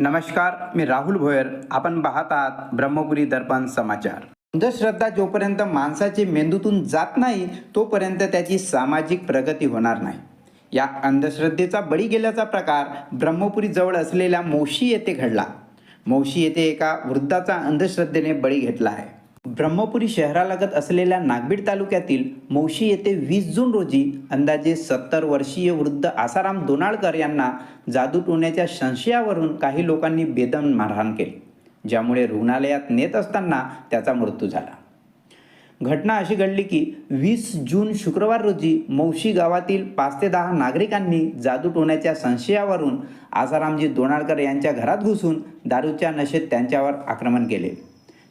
नमस्कार मी राहुल भोयर. आपण पाहत आहात ब्रह्मपुरी दर्पण समाचार. अंधश्रद्धा जोपर्यंत माणसाचे मेंदूतून जात नाही तोपर्यंत त्याची सामाजिक प्रगती होणार नाही. या अंधश्रद्धेचा बळी गेल्याचा प्रकार ब्रह्मपुरी जवळ असलेल्या मोशी येथे घडला. मोशी येथे एका वृद्धाचा अंधश्रद्धेने बळी घेतला आहे. ब्रह्मपुरी शहरालगत असलेल्या नागबीड तालुक्यातील मौशी येथे वीस जून रोजी अंदाजे सत्तर वर्षीय वृद्ध आसाराम दोनाळकर यांना जादू टोण्याच्या संशयावरून काही लोकांनी बेदम मारहाण केली ज्यामुळे रुग्णालयात नेत असताना त्याचा मृत्यू झाला. घटना अशी घडली की वीस जून शुक्रवार रोजी मौशी गावातील पाच ते दहा नागरिकांनी जादू टोण्याच्या संशयावरून आसारामजी दोनाळकर यांच्या घरात घुसून दारूच्या नशेत त्यांच्यावर आक्रमण केले.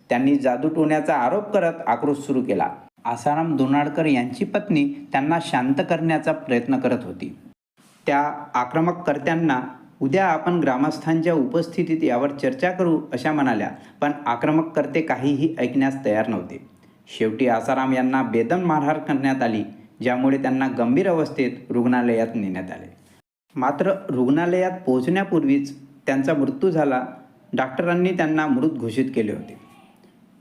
त्यांनी जादू टोण्याचा आरोप करत आक्रोश सुरू केला. आसाराम दोनाळकर यांची पत्नी त्यांना शांत करण्याचा प्रयत्न करत होती. त्या आक्रमक कर्त्यांना उद्या आपण ग्रामस्थांच्या उपस्थितीत यावर चर्चा करू अशा म्हणाल्या. पण आक्रमक कर्ते काहीही ऐकण्यास तयार नव्हते. शेवटी आसाराम यांना बेदम मारहाण करण्यात आली ज्यामुळे त्यांना गंभीर अवस्थेत रुग्णालयात नेण्यात आले. मात्र रुग्णालयात पोहोचण्यापूर्वीच त्यांचा मृत्यू झाला. डॉक्टरांनी त्यांना मृत घोषित केले होते.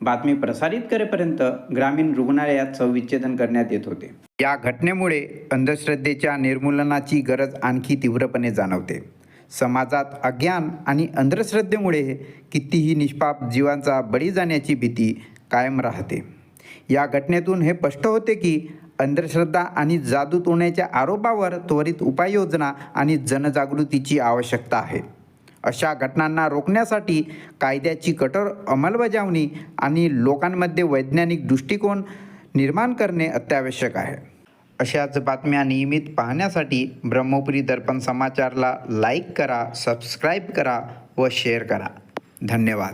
बातमी प्रसारित करेपर्यंत ग्रामीण रुग्णालयात सविच्छेदन करण्यात येत होते. या घटनेमुळे अंधश्रद्धेच्या निर्मूलनाची गरज आणखी तीव्रपणे जाणवते. समाजात अज्ञान आणि अंधश्रद्धेमुळे कितीही निष्पाप जीवांचा बळी जाण्याची भीती कायम राहते. या घटनेतून हे स्पष्ट होते की अंधश्रद्धा आणि जादू तोडण्याच्या आरोपावर त्वरित उपाययोजना आणि जनजागृतीची आवश्यकता आहे. अशा घटनांना रोखण्यासाठी कायद्याची कठोर अंमलबजावणी आणि लोकांमध्ये वैज्ञानिक दृष्टिकोन निर्माण करणे अत्यावश्यक आहे. अशाच बातम्या नियमित पाहण्यासाठी ब्रह्मपुरी दर्पण समाचारला लाईक करा सबस्क्राईब करा व शेअर करा. धन्यवाद.